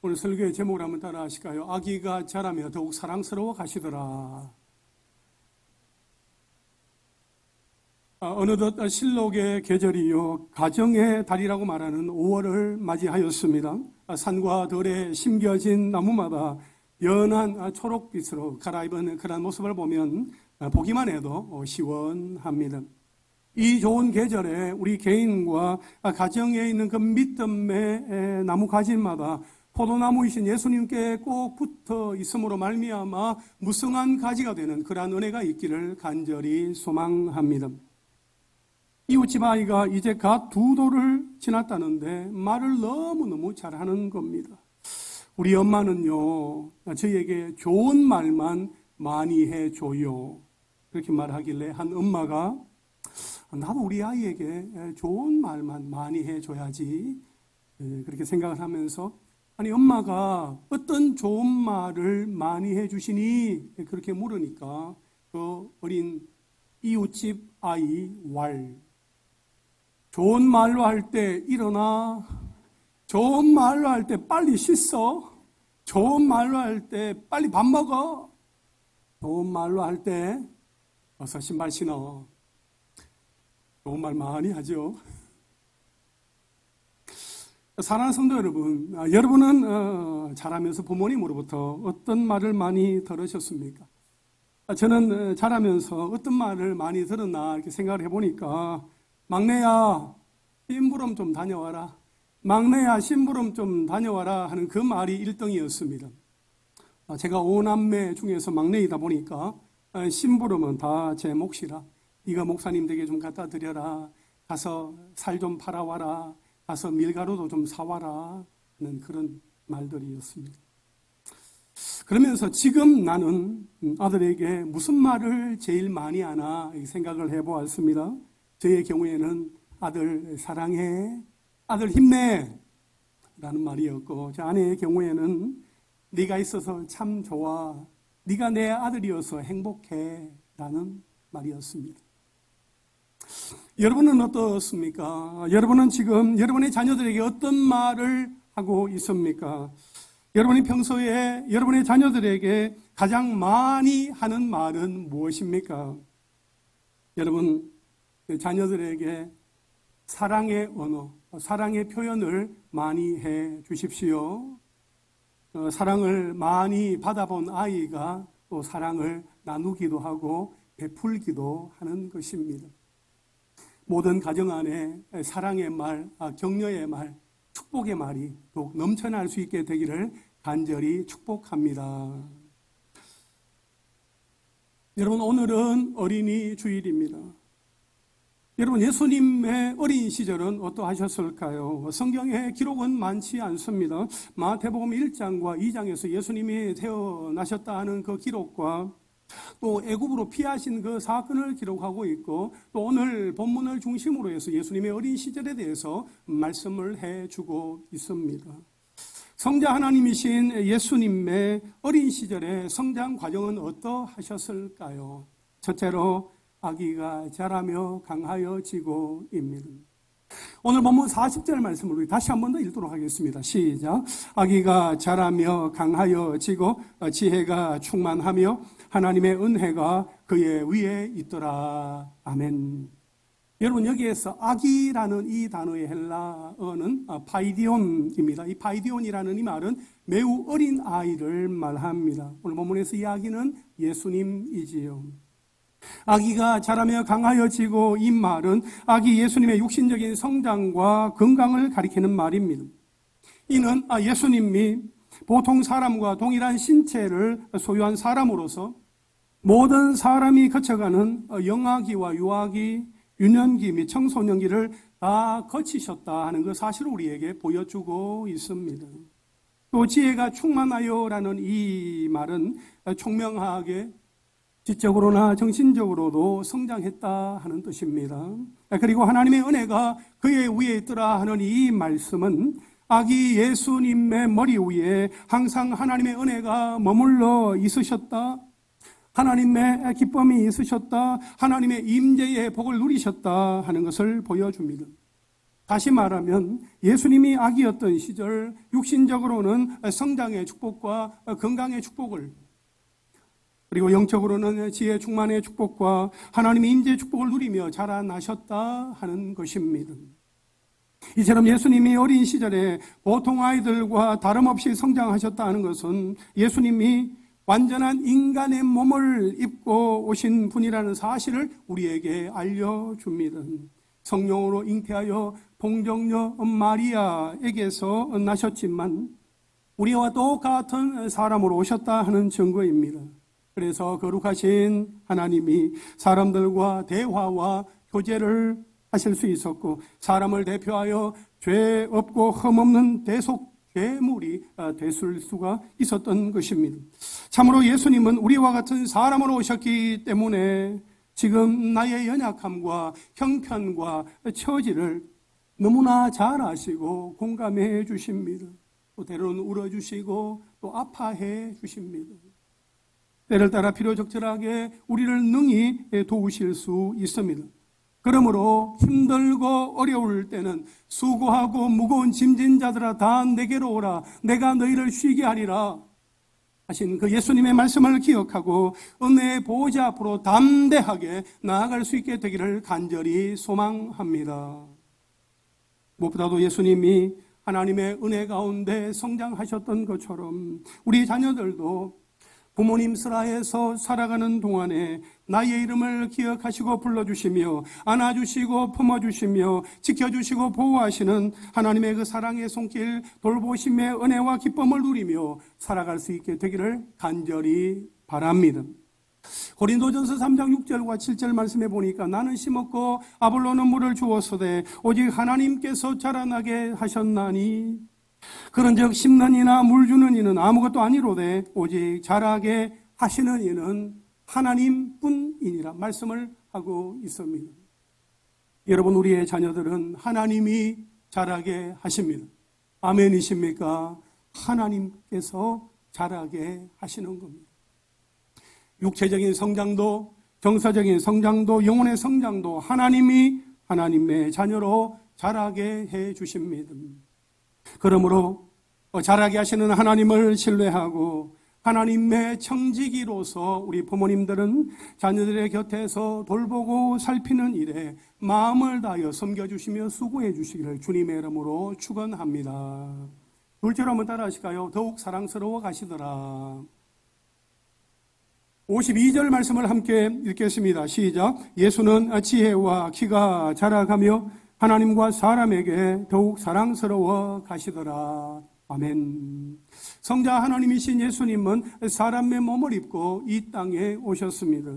오늘 설교의 제목을 한번 따라 하실까요? 아기가 자라며 더욱 사랑스러워 가시더라. 아, 어느덧 실록의 계절이요 가정의 달이라고 말하는 5월을 맞이하였습니다. 아, 산과 들에 심겨진 나무마다 연한 아, 초록빛으로 갈아입은 그런 모습을 보면 아, 보기만 해도 어, 시원합니다. 이 좋은 계절에 우리 개인과 아, 가정에 있는 그 에, 나무 가지마다 포도나무이신 예수님께 꼭 붙어 있음으로 말미암아 무성한 가지가 되는 그러한 은혜가 있기를 간절히 소망합니다. 이웃집 아이가 이제 갓 두 돌을 지났다는데 말을 너무너무 잘하는 겁니다. 우리 엄마는요, 저희에게 좋은 말만 많이 해줘요. 그렇게 말하길래 한 엄마가 나도 우리 아이에게 좋은 말만 많이 해줘야지. 예, 그렇게 생각을 하면서 아니 엄마가 어떤 좋은 말을 많이 해주시니 그렇게 물으니까 그 어린 이웃집 아이 왈 좋은 말로 할 때 일어나 좋은 말로 할 때 빨리 씻어 좋은 말로 할 때 빨리 밥 먹어 좋은 말로 할 때 어서 신발 신어 좋은 말 많이 하죠. 사랑하는 성도 여러분, 아, 여러분은 어, 자라면서 부모님으로부터 어떤 말을 많이 들으셨습니까? 아, 저는 어, 자라면서 어떤 말을 많이 들었나 이렇게 생각을 해보니까 막내야 심부름 좀 다녀와라. 막내야 심부름 좀 다녀와라 하는 그 말이 일등이었습니다. 아, 제가 오남매 중에서 막내이다 보니까 아, 심부름은 다 제 몫이라. 네가 목사님 댁에 좀 갖다 드려라. 가서 살 좀 팔아와라. 가서 밀가루도 좀 사와라. 하는 그런 말들이었습니다. 그러면서 지금 나는 아들에게 무슨 말을 제일 많이 하나 생각을 해보았습니다. 저의 경우에는 아들 사랑해, 아들 힘내 라는 말이었고 제 아내의 경우에는 네가 있어서 참 좋아, 네가 내 아들이어서 행복해 라는 말이었습니다. 여러분은 어떻습니까? 여러분은 지금 여러분의 자녀들에게 어떤 말을 하고 있습니까? 여러분이 평소에 여러분의 자녀들에게 가장 많이 하는 말은 무엇입니까? 여러분, 자녀들에게 사랑의 언어, 사랑의 표현을 많이 해 주십시오. 어, 사랑을 많이 받아본 아이가 또 사랑을 나누기도 하고 베풀기도 하는 것입니다. 모든 가정 안에 사랑의 말, 아, 격려의 말, 축복의 말이 더욱 넘쳐날 수 있게 되기를 간절히 축복합니다. 여러분, 오늘은 어린이 주일입니다. 여러분, 예수님의 어린 시절은 어떠하셨을까요? 성경에 기록은 많지 않습니다. 마태복음 1장과 2장에서 예수님이 태어나셨다 하는 그 기록과 또 애굽으로 피하신 그 사건을 기록하고 있고 또 오늘 본문을 중심으로 해서 예수님의 어린 시절에 대해서 말씀을 해주고 있습니다. 성자 하나님이신 예수님의 어린 시절의 성장 과정은 어떠하셨을까요? 첫째로 아기가 자라며 강하여지고입니다. 오늘 본문 40절 말씀을 우리 다시 한 번 더 읽도록 하겠습니다. 시작. 아기가 자라며 강하여지고 지혜가 충만하며 하나님의 은혜가 그의 위에 있더라. 아멘. 여러분 여기에서 아기라는 이 단어의 헬라어는 파이디온입니다. 이 파이디온이라는 이 말은 매우 어린 아이를 말합니다. 오늘 본문에서 이 아기는 예수님이지요. 아기가 자라며 강하여지고 이 말은 아기 예수님의 육신적인 성장과 건강을 가리키는 말입니다. 이는 예수님이 보통 사람과 동일한 신체를 소유한 사람으로서 모든 사람이 거쳐가는 영아기와 유아기, 유년기 및 청소년기를 다 거치셨다 하는 그 사실을 우리에게 보여주고 있습니다. 또 지혜가 충만하여라는 이 말은 총명하게 지적으로나 정신적으로도 성장했다 하는 뜻입니다. 그리고 하나님의 은혜가 그의 위에 있더라 하는 이 말씀은 아기 예수님의 머리 위에 항상 하나님의 은혜가 머물러 있으셨다. 하나님의 기쁨이 있으셨다. 하나님의 임재의 복을 누리셨다 하는 것을 보여줍니다. 다시 말하면 예수님이 아기였던 시절 육신적으로는 성장의 축복과 건강의 축복을 그리고 영적으로는 지혜 충만의 축복과 하나님의 임재의 축복을 누리며 자라나셨다 하는 것입니다. 이처럼 예수님이 어린 시절에 보통 아이들과 다름없이 성장하셨다 하는 것은 예수님이 완전한 인간의 몸을 입고 오신 분이라는 사실을 우리에게 알려줍니다. 성령으로 잉태하여 동정녀 마리아에게서 나셨지만 우리와 똑같은 사람으로 오셨다 하는 증거입니다. 그래서 거룩하신 하나님이 사람들과 대화와 교제를 하실 수 있었고 사람을 대표하여 죄 없고 흠없는 대속 괴물이 됐을 수가 있었던 것입니다. 참으로 예수님은 우리와 같은 사람으로 오셨기 때문에 지금 나의 연약함과 형편과 처지를 너무나 잘 아시고 공감해 주십니다. 또 때로는 울어주시고 또 아파해 주십니다. 때를 따라 필요 적절하게 우리를 능히 도우실 수 있습니다. 그러므로 힘들고 어려울 때는 수고하고 무거운 짐진 자들아 다 내게로 오라 내가 너희를 쉬게 하리라 하신 그 예수님의 말씀을 기억하고 은혜의 보호자 앞으로 담대하게 나아갈 수 있게 되기를 간절히 소망합니다. 무엇보다도 예수님이 하나님의 은혜 가운데 성장하셨던 것처럼 우리 자녀들도 부모님 슬하에서 살아가는 동안에 나의 이름을 기억하시고 불러주시며 안아주시고 품어주시며 지켜주시고 보호하시는 하나님의 그 사랑의 손길 돌보심의 은혜와 기쁨을 누리며 살아갈 수 있게 되기를 간절히 바랍니다. 고린도전서 3장 6절과 7절 말씀해 보니까 나는 심었고 아볼로는 물을 주었으되 오직 하나님께서 자라나게 하셨나니 그런즉 심는 이나 물 주는 이는 아무것도 아니로되 오직 자라게 하시는 이는 하나님뿐이니라 말씀을 하고 있습니다. 여러분 우리의 자녀들은 하나님이 자라게 하십니다. 아멘이십니까? 하나님께서 자라게 하시는 겁니다. 육체적인 성장도 정서적인 성장도 영혼의 성장도 하나님이 하나님의 자녀로 자라게 해 주십니다. 그러므로 자라게 하시는 하나님을 신뢰하고 하나님의 청지기로서 우리 부모님들은 자녀들의 곁에서 돌보고 살피는 일에 마음을 다하여 섬겨주시며 수고해 주시기를 주님의 이름으로 축원합니다. 둘째로 한번 따라 하실까요? 더욱 사랑스러워 가시더라. 52절 말씀을 함께 읽겠습니다. 시작. 예수는 지혜와 키가 자라가며 하나님과 사람에게 더욱 사랑스러워 가시더라. 아멘. 성자 하나님이신 예수님은 사람의 몸을 입고 이 땅에 오셨습니다.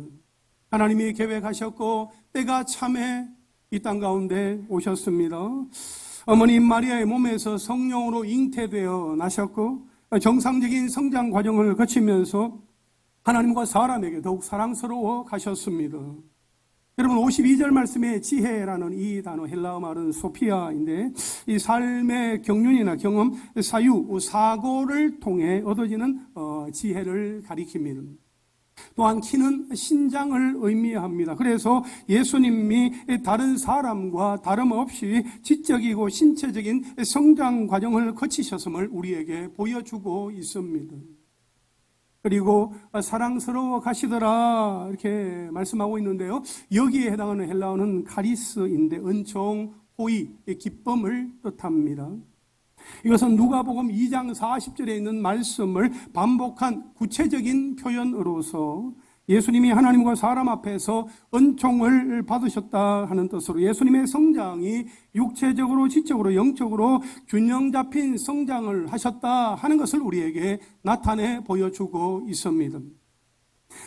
하나님이 계획하셨고 때가 참에 이 땅 가운데 오셨습니다. 어머니 마리아의 몸에서 성령으로 잉태되어 나셨고 정상적인 성장 과정을 거치면서 하나님과 사람에게 더욱 사랑스러워 가셨습니다. 여러분 52절 말씀에 지혜라는 이 단어 헬라어 말은 소피아인데 이 삶의 경륜이나 경험, 사유, 사고를 통해 얻어지는 어, 지혜를 가리킵니다. 또한 키는 신장을 의미합니다. 그래서 예수님이 다른 사람과 다름없이 지적이고 신체적인 성장 과정을 거치셨음을 우리에게 보여주고 있습니다. 그리고 사랑스러워 가시더라 이렇게 말씀하고 있는데요. 여기에 해당하는 헬라어는 카리스인데 은총, 호의, 기쁨을 뜻합니다. 이것은 누가복음 2장 40절에 있는 말씀을 반복한 구체적인 표현으로서 예수님이 하나님과 사람 앞에서 은총을 받으셨다 하는 뜻으로 예수님의 성장이 육체적으로, 지적으로, 영적으로 균형 잡힌 성장을 하셨다 하는 것을 우리에게 나타내 보여주고 있습니다.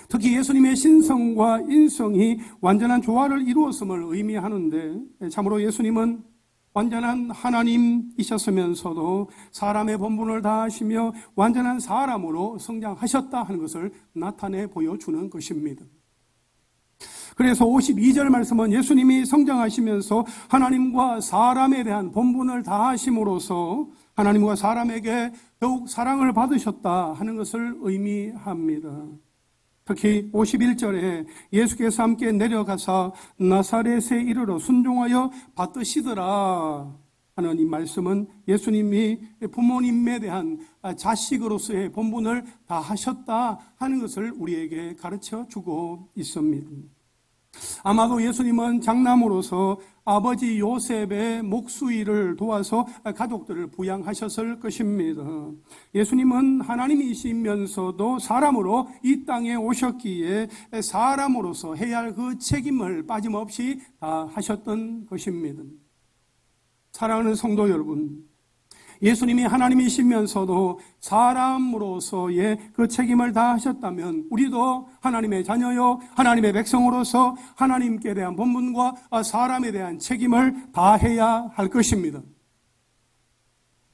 특히 예수님의 신성과 인성이 완전한 조화를 이루었음을 의미하는데 참으로 예수님은 완전한 하나님이셨으면서도 사람의 본분을 다하시며 완전한 사람으로 성장하셨다 하는 것을 나타내 보여주는 것입니다. 그래서 52절 말씀은 예수님이 성장하시면서 하나님과 사람에 대한 본분을 다하심으로써 하나님과 사람에게 더욱 사랑을 받으셨다 하는 것을 의미합니다. 특히 51절에 예수께서 함께 내려가사 나사렛에 이르러 순종하여 받드시더라 하는 이 말씀은 예수님이 부모님에 대한 자식으로서의 본분을 다 하셨다 하는 것을 우리에게 가르쳐 주고 있습니다. 아마도 예수님은 장남으로서 아버지 요셉의 목수일을 도와서 가족들을 부양하셨을 것입니다. 예수님은 하나님이시면서도 사람으로 이 땅에 오셨기에 사람으로서 해야 할 그 책임을 빠짐없이 다 하셨던 것입니다. 사랑하는 성도 여러분, 예수님이 하나님이시면서도 사람으로서의 그 책임을 다 하셨다면 우리도 하나님의 자녀요, 하나님의 백성으로서 하나님께 대한 본분과 사람에 대한 책임을 다 해야 할 것입니다.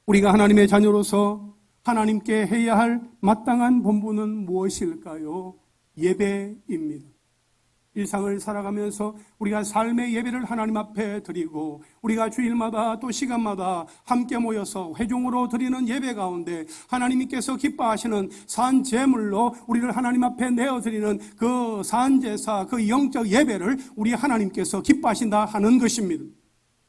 우리가 하나님의 자녀로서 하나님께 해야 할 마땅한 본분은 무엇일까요? 예배입니다. 일상을 살아가면서 우리가 삶의 예배를 하나님 앞에 드리고 우리가 주일마다 또 시간마다 함께 모여서 회중으로 드리는 예배 가운데 하나님께서 기뻐하시는 산 제물로 우리를 하나님 앞에 내어 드리는 그 산 제사 그 영적 예배를 우리 하나님께서 기뻐하신다 하는 것입니다.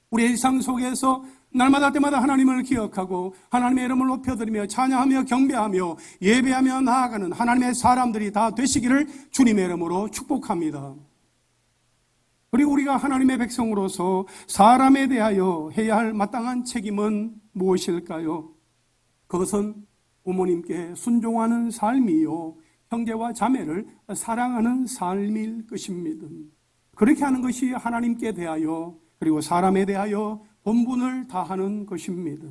우리 일상 속에서 날마다 때마다 하나님을 기억하고 하나님의 이름을 높여드리며 찬양하며 경배하며 예배하며 나아가는 하나님의 사람들이 다 되시기를 주님의 이름으로 축복합니다. 그리고 우리가 하나님의 백성으로서 사람에 대하여 해야 할 마땅한 책임은 무엇일까요? 그것은 부모님께 순종하는 삶이요. 형제와 자매를 사랑하는 삶일 것입니다. 그렇게 하는 것이 하나님께 대하여 그리고 사람에 대하여 본분을 다하는 것입니다.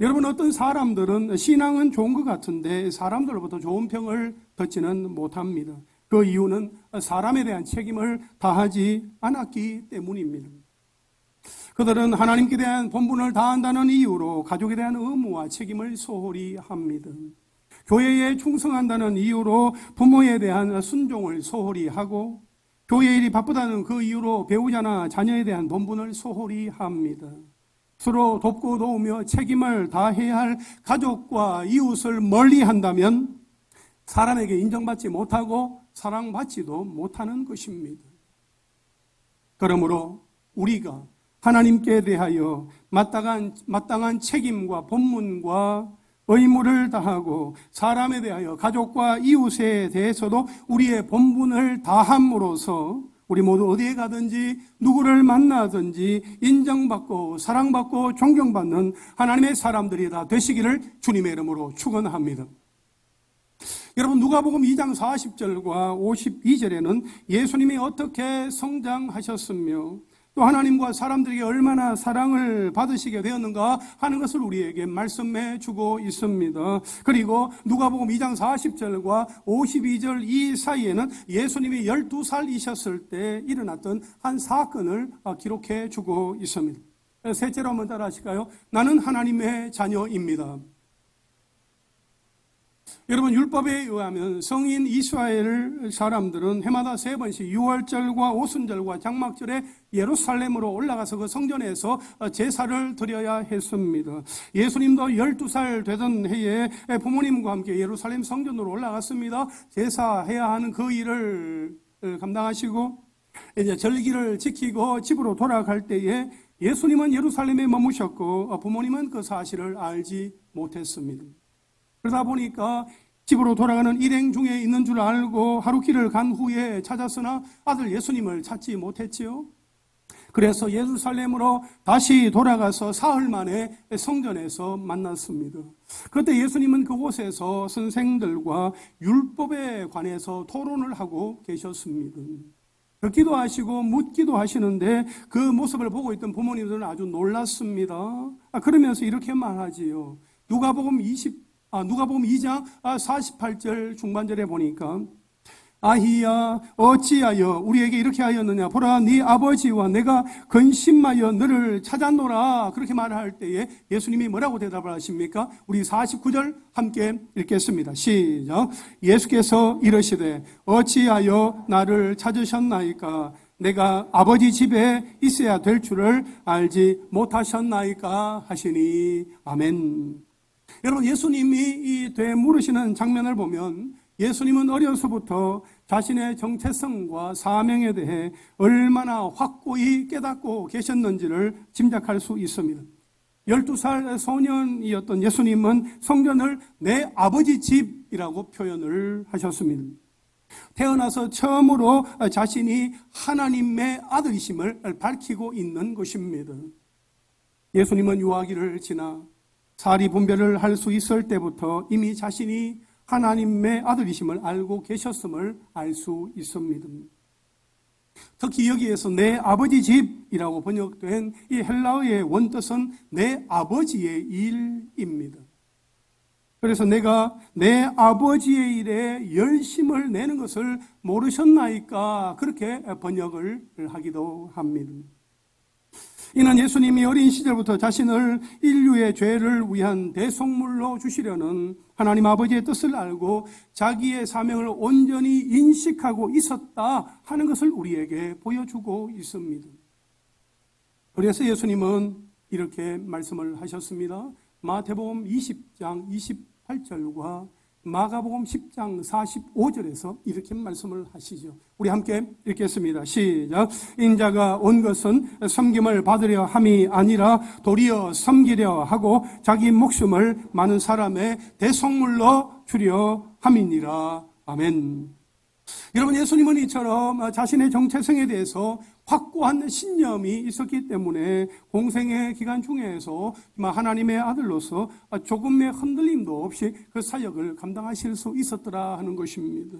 여러분 어떤 사람들은 신앙은 좋은 것 같은데 사람들로부터 좋은 평을 듣지는 못합니다. 그 이유는 사람에 대한 책임을 다하지 않았기 때문입니다. 그들은 하나님께 대한 본분을 다한다는 이유로 가족에 대한 의무와 책임을 소홀히 합니다. 교회에 충성한다는 이유로 부모에 대한 순종을 소홀히 하고 교회 일이 바쁘다는 그 이유로 배우자나 자녀에 대한 본분을 소홀히 합니다. 서로 돕고 도우며 책임을 다해야 할 가족과 이웃을 멀리 한다면 사람에게 인정받지 못하고 사랑받지도 못하는 것입니다. 그러므로 우리가 하나님께 대하여 마땅한, 마땅한 책임과 본문과 의무를 다하고 사람에 대하여 가족과 이웃에 대해서도 우리의 본분을 다함으로써 우리 모두 어디에 가든지 누구를 만나든지 인정받고 사랑받고 존경받는 하나님의 사람들이 다 되시기를 주님의 이름으로 축원합니다. 여러분 누가복음 2장 40절과 52절에는 예수님이 어떻게 성장하셨으며 또 하나님과 사람들에게 얼마나 사랑을 받으시게 되었는가 하는 것을 우리에게 말씀해 주고 있습니다. 그리고 누가복음 2장 40절과 52절 이 사이에는 예수님이 12살이셨을 때 일어났던 한 사건을 기록해 주고 있습니다. 셋째로 한번 따라 하실까요? 나는 하나님의 자녀입니다. 여러분 율법에 의하면 성인 이스라엘 사람들은 해마다 세 번씩 6월절과 오순절과 장막절에 예루살렘으로 올라가서 그 성전에서 제사를 드려야 했습니다. 예수님도 12살 되던 해에 부모님과 함께 예루살렘 성전으로 올라갔습니다. 제사해야 하는 그 일을 감당하시고 이제 절기를 지키고 집으로 돌아갈 때에 예수님은 예루살렘에 머무셨고 부모님은 그 사실을 알지 못했습니다. 그러다 보니까 집으로 돌아가는 일행 중에 있는 줄 알고 하루 길을 간 후에 찾았으나 아들 예수님을 찾지 못했지요. 그래서 예루살렘으로 다시 돌아가서 사흘 만에 성전에서 만났습니다. 그때 예수님은 그곳에서 선생들과 율법에 관해서 토론을 하고 계셨습니다. 듣기도 하시고 묻기도 하시는데 그 모습을 보고 있던 부모님들은 아주 놀랐습니다. 아, 그러면서 이렇게 말하지요. 누가복음 20 아, 누가복음 2장 48절 중반절에 보니까 아히야 어찌하여 우리에게 이렇게 하였느냐? 보라 네 아버지와 내가 근심하여 너를 찾았노라. 그렇게 말할 때에 예수님이 뭐라고 대답을 하십니까? 우리 49절 함께 읽겠습니다. 시작. 예수께서 이러시되 어찌하여 나를 찾으셨나이까? 내가 아버지 집에 있어야 될 줄을 알지 못하셨나이까? 하시니 아멘 여러분 예수님이 이 되물으시는 장면을 보면 예수님은 어려서부터 자신의 정체성과 사명에 대해 얼마나 확고히 깨닫고 계셨는지를 짐작할 수 있습니다. 12살 소년이었던 예수님은 성전을 내 아버지 집이라고 표현을 하셨습니다. 태어나서 처음으로 자신이 하나님의 아들이심을 밝히고 있는 것입니다. 예수님은 유아기를 지나 사리 분별을 할 수 있을 때부터 이미 자신이 하나님의 아들이심을 알고 계셨음을 알 수 있습니다. 특히 여기에서 내 아버지 집이라고 번역된 이 헬라어의 원뜻은 내 아버지의 일입니다. 그래서 내가 내 아버지의 일에 열심을 내는 것을 모르셨나이까 그렇게 번역을 하기도 합니다. 이는 예수님이 어린 시절부터 자신을 인류의 죄를 위한 대속물로 주시려는 하나님 아버지의 뜻을 알고 자기의 사명을 온전히 인식하고 있었다 하는 것을 우리에게 보여주고 있습니다. 그래서 예수님은 이렇게 말씀을 하셨습니다. 마태복음 20장 28절과 마가복음 10장 45절에서 이렇게 말씀을 하시죠. 우리 함께 읽겠습니다. 시작. 인자가 온 것은 섬김을 받으려 함이 아니라 도리어 섬기려 하고 자기 목숨을 많은 사람의 대속물로 주려 함이니라. 아멘. 여러분 예수님은 이처럼 자신의 정체성에 대해서 확고한 신념이 있었기 때문에 공생의 기간 중에서 하나님의 아들로서 조금의 흔들림도 없이 그 사역을 감당하실 수 있었더라 하는 것입니다.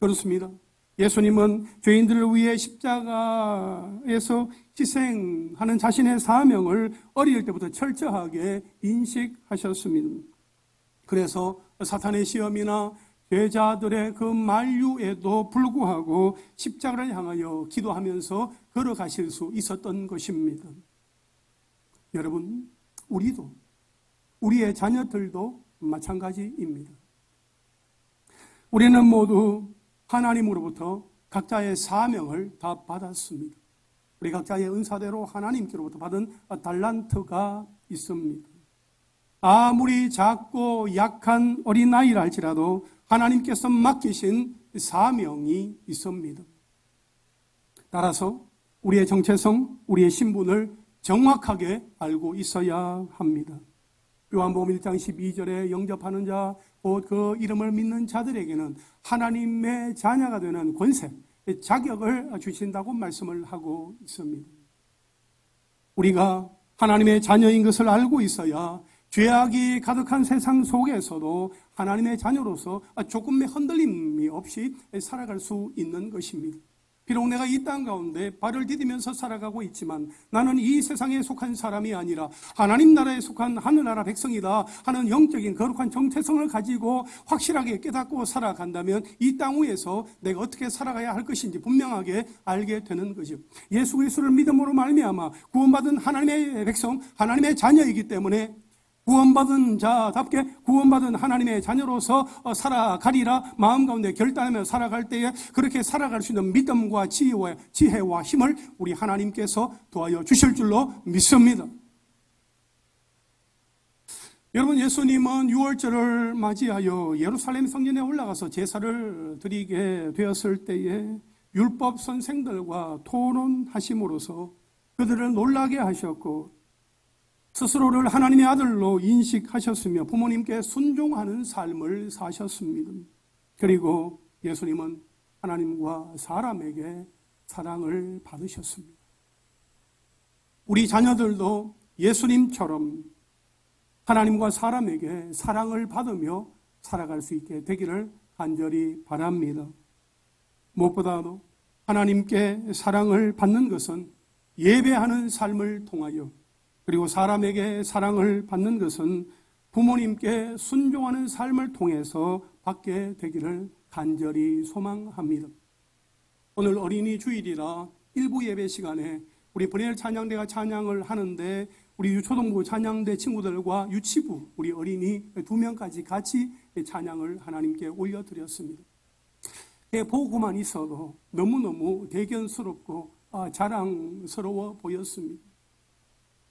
그렇습니다. 예수님은 죄인들을 위해 십자가에서 희생하는 자신의 사명을 어릴 때부터 철저하게 인식하셨습니다. 그래서 사탄의 시험이나 제자들의 그 만류에도 불구하고 십자가를 향하여 기도하면서 걸어가실 수 있었던 것입니다. 여러분, 우리도, 우리의 자녀들도 마찬가지입니다. 우리는 모두 하나님으로부터 각자의 사명을 다 받았습니다. 우리 각자의 은사대로 하나님께로부터 받은 달란트가 있습니다. 아무리 작고 약한 어린아이라 할지라도 하나님께서 맡기신 사명이 있습니다. 따라서 우리의 정체성, 우리의 신분을 정확하게 알고 있어야 합니다. 요한복음 1장 12절에 영접하는 자, 곧 그 이름을 믿는 자들에게는 하나님의 자녀가 되는 권세, 자격을 주신다고 말씀을 하고 있습니다. 우리가 하나님의 자녀인 것을 알고 있어야 죄악이 가득한 세상 속에서도 하나님의 자녀로서 조금의 흔들림이 없이 살아갈 수 있는 것입니다. 비록 내가 이 땅 가운데 발을 디디면서 살아가고 있지만 나는 이 세상에 속한 사람이 아니라 하나님 나라에 속한 하늘나라 백성이다 하는 영적인 거룩한 정체성을 가지고 확실하게 깨닫고 살아간다면 이 땅 위에서 내가 어떻게 살아가야 할 것인지 분명하게 알게 되는 거죠. 예수 그리스도를 믿음으로 말미암아 구원받은 하나님의 백성, 하나님의 자녀이기 때문에 구원받은 자답게 구원받은 하나님의 자녀로서 어, 살아가리라 마음 가운데 결단하며 살아갈 때에 그렇게 살아갈 수 있는 믿음과 지혜와, 지혜와 힘을 우리 하나님께서 도와여 주실 줄로 믿습니다. 여러분 예수님은 6월절을 맞이하여 예루살렘 성전에 올라가서 제사를 드리게 되었을 때에 율법 선생들과 토론하심으로써 그들을 놀라게 하셨고 스스로를 하나님의 아들로 인식하셨으며 부모님께 순종하는 삶을 사셨습니다. 그리고 예수님은 하나님과 사람에게 사랑을 받으셨습니다. 우리 자녀들도 예수님처럼 하나님과 사람에게 사랑을 받으며 살아갈 수 있게 되기를 간절히 바랍니다. 무엇보다도 하나님께 사랑을 받는 것은 예배하는 삶을 통하여 그리고 사람에게 사랑을 받는 것은 부모님께 순종하는 삶을 통해서 받게 되기를 간절히 소망합니다. 오늘 어린이 주일이라 일부 예배 시간에 우리 브레일 찬양대가 찬양을 하는데 우리 유초동부 찬양대 친구들과 유치부 우리 어린이 두 명까지 같이 찬양을 하나님께 올려드렸습니다. 보고만 있어도 너무너무 대견스럽고 아, 자랑스러워 보였습니다.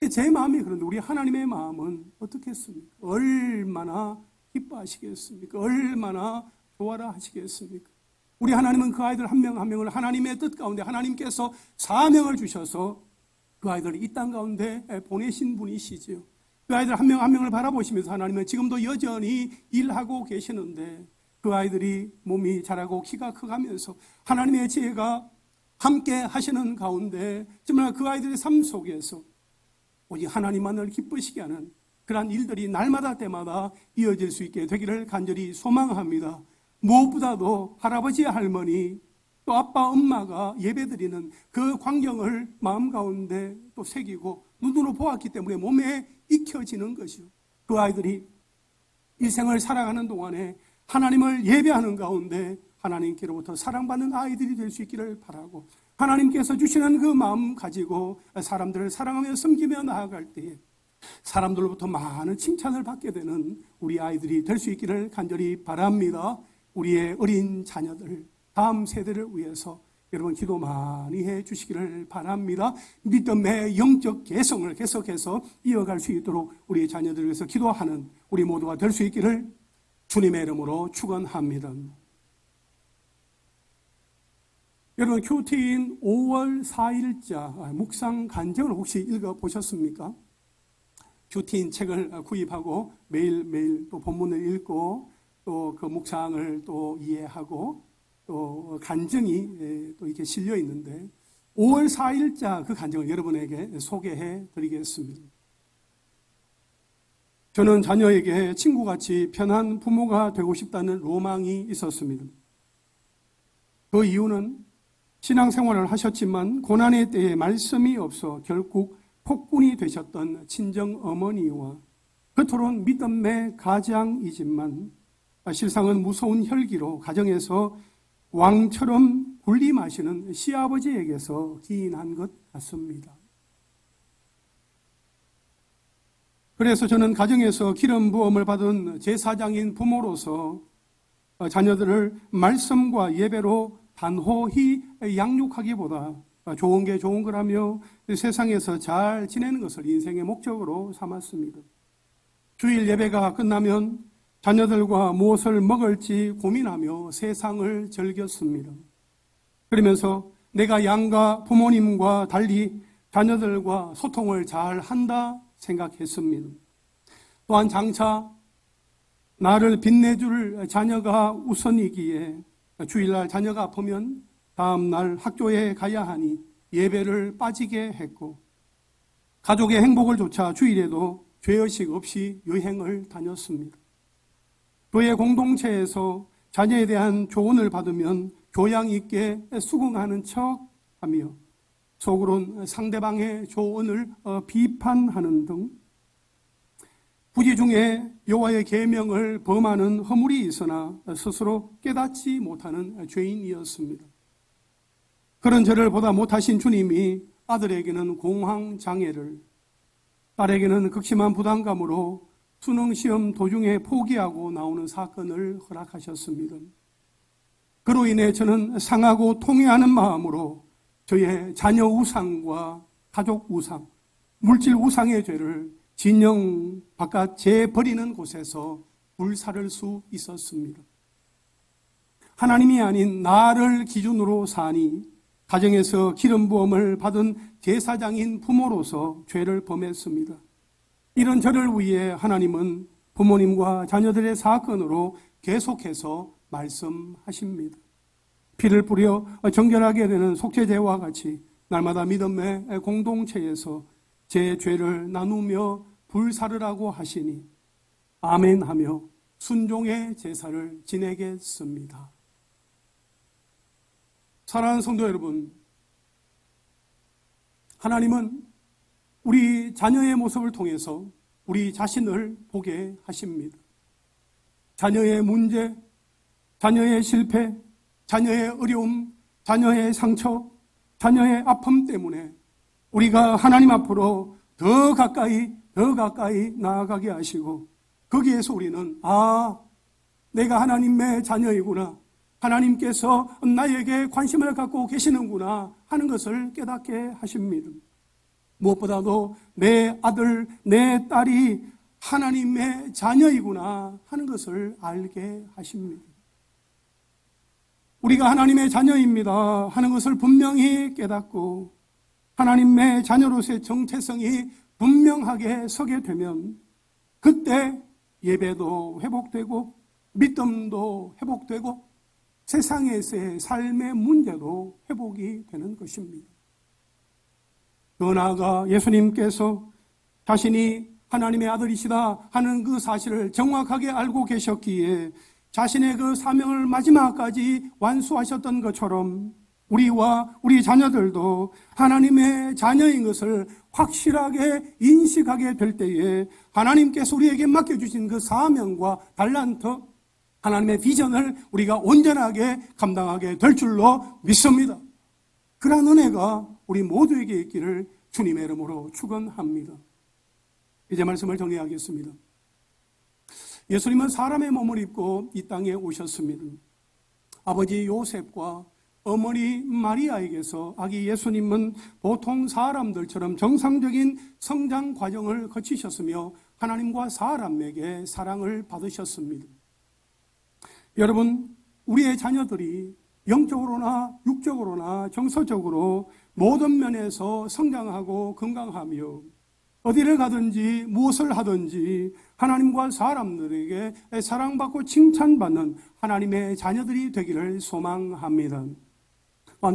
제 마음이 그런데 우리 하나님의 마음은 어떻겠습니까? 얼마나 기뻐하시겠습니까? 얼마나 좋아라 하시겠습니까? 우리 하나님은 그 아이들 한명한 명을 하나님의 뜻 가운데 하나님께서 사명을 주셔서 그 아이들을 이 땅 가운데 보내신 분이시지요. 그 아이들 한 명 한 명을 바라보시면서 하나님은 지금도 여전히 일하고 계시는데 그 아이들이 몸이 자라고 키가 커가면서 하나님의 지혜가 함께 하시는 가운데 정말 그 아이들의 삶 속에서 오직 하나님만을 기쁘시게 하는 그러한 일들이 날마다 때마다 이어질 수 있게 되기를 간절히 소망합니다. 무엇보다도 할아버지 할머니 또 아빠 엄마가 예배드리는 그 광경을 마음 가운데 또 새기고 눈으로 보았기 때문에 몸에 익혀지는 것이요. 그 아이들이 일생을 살아가는 동안에 하나님을 예배하는 가운데 하나님께로부터 사랑받는 아이들이 될 수 있기를 바라고 하나님께서 주시는 그 마음 가지고 사람들을 사랑하며 섬기며 나아갈 때에 사람들로부터 많은 칭찬을 받게 되는 우리 아이들이 될 수 있기를 간절히 바랍니다. 우리의 어린 자녀들, 다음 세대를 위해서 여러분 기도 많이 해 주시기를 바랍니다. 믿음의 영적 개성을 계속해서 이어갈 수 있도록 우리 자녀들을 위해서 기도하는 우리 모두가 될 수 있기를 주님의 이름으로 축원합니다. 여러분 큐티인 5월 4일자 묵상 간증을 혹시 읽어 보셨습니까? 큐티인 책을 구입하고 매일매일 또 본문을 읽고 또 그 묵상을 또 이해하고 또 간증이 또 이렇게 실려 있는데 5월 4일자 그 간증을 여러분에게 소개해 드리겠습니다. 저는 자녀에게 친구같이 편한 부모가 되고 싶다는 로망이 있었습니다. 그 이유는 신앙생활을 하셨지만 고난의 때에 말씀이 없어 결국 폭군이 되셨던 친정 어머니와 그토록 믿음의 가장이지만 실상은 무서운 혈기로 가정에서 왕처럼 군림하시는 시아버지에게서 기인한 것 같습니다. 그래서 저는 가정에서 기름 부음을 받은 제사장인 부모로서 자녀들을 말씀과 예배로 단호히 양육하기보다 좋은 게 좋은 거라며 세상에서 잘 지내는 것을 인생의 목적으로 삼았습니다. 주일 예배가 끝나면 자녀들과 무엇을 먹을지 고민하며 세상을 즐겼습니다. 그러면서 내가 양가 부모님과 달리 자녀들과 소통을 잘 한다 생각했습니다. 또한 장차 나를 빛내줄 자녀가 우선이기에 주일날 자녀가 아프면 다음날 학교에 가야 하니 예배를 빠지게 했고 가족의 행복을 조차 주일에도 죄의식 없이 여행을 다녔습니다. 교회 공동체에서 자녀에 대한 조언을 받으면 교양 있게 수긍하는 척 하며 속으론 상대방의 조언을 어, 비판하는 등 부지 중에 여호와의 계명을 범하는 허물이 있으나 스스로 깨닫지 못하는 죄인이었습니다. 그런 저를 보다 못하신 주님이 아들에게는 공황 장애를, 딸에게는 극심한 부담감으로 수능 시험 도중에 포기하고 나오는 사건을 허락하셨습니다. 그로 인해 저는 상하고 통회하는 마음으로 저의 자녀 우상과 가족 우상, 물질 우상의 죄를 진영 바깥 재버리는 곳에서 불사를 수 있었습니다. 하나님이 아닌 나를 기준으로 사니 가정에서 기름 부음을 받은 제사장인 부모로서 죄를 범했습니다. 이런 저를 위해 하나님은 부모님과 자녀들의 사건으로 계속해서 말씀하십니다. 피를 뿌려 정결하게 되는 속죄제와 같이 날마다 믿음의 공동체에서 제 죄를 나누며 불사르라고 하시니 아멘 하며 순종의 제사를 지내겠습니다. 사랑하는 성도 여러분, 하나님은 우리 자녀의 모습을 통해서 우리 자신을 보게 하십니다. 자녀의 문제, 자녀의 실패, 자녀의 어려움, 자녀의 상처, 자녀의 아픔 때문에 우리가 하나님 앞으로 더 가까이, 더 가까이 나아가게 하시고 거기에서 우리는 아, 내가 하나님의 자녀이구나. 하나님께서 나에게 관심을 갖고 계시는구나 하는 것을 깨닫게 하십니다. 무엇보다도 내 아들, 내 딸이 하나님의 자녀이구나 하는 것을 알게 하십니다. 우리가 하나님의 자녀입니다 하는 것을 분명히 깨닫고 하나님의 자녀로서의 정체성이 분명하게 서게 되면 그때 예배도 회복되고 믿음도 회복되고 세상에서의 삶의 문제도 회복이 되는 것입니다. 더 나아가 예수님께서 자신이 하나님의 아들이시다 하는 그 사실을 정확하게 알고 계셨기에 자신의 그 사명을 마지막까지 완수하셨던 것처럼 우리와 우리 자녀들도 하나님의 자녀인 것을 확실하게 인식하게 될 때에 하나님께서 우리에게 맡겨주신 그 사명과 달란트, 하나님의 비전을 우리가 온전하게 감당하게 될 줄로 믿습니다. 그러한 은혜가 우리 모두에게 있기를 주님의 이름으로 축원합니다. 이제 말씀을 정리하겠습니다. 예수님은 사람의 몸을 입고 이 땅에 오셨습니다. 아버지 요셉과 어머니 마리아에게서 아기 예수님은 보통 사람들처럼 정상적인 성장 과정을 거치셨으며 하나님과 사람에게 사랑을 받으셨습니다. 여러분, 우리의 자녀들이 영적으로나 육적으로나 정서적으로 모든 면에서 성장하고 건강하며 어디를 가든지 무엇을 하든지 하나님과 사람들에게 사랑받고 칭찬받는 하나님의 자녀들이 되기를 소망합니다.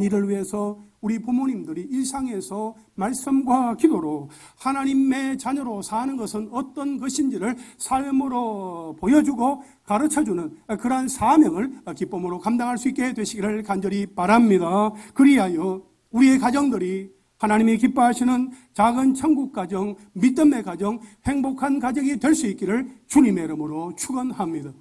이를 위해서 우리 부모님들이 일상에서 말씀과 기도로 하나님의 자녀로 사는 것은 어떤 것인지를 삶으로 보여주고 가르쳐주는 그러한 사명을 기쁨으로 감당할 수 있게 되시기를 간절히 바랍니다. 그리하여 우리의 가정들이 하나님이 기뻐하시는 작은 천국 가정, 믿음의 가정, 행복한 가정이 될 수 있기를 주님의 이름으로 축원합니다.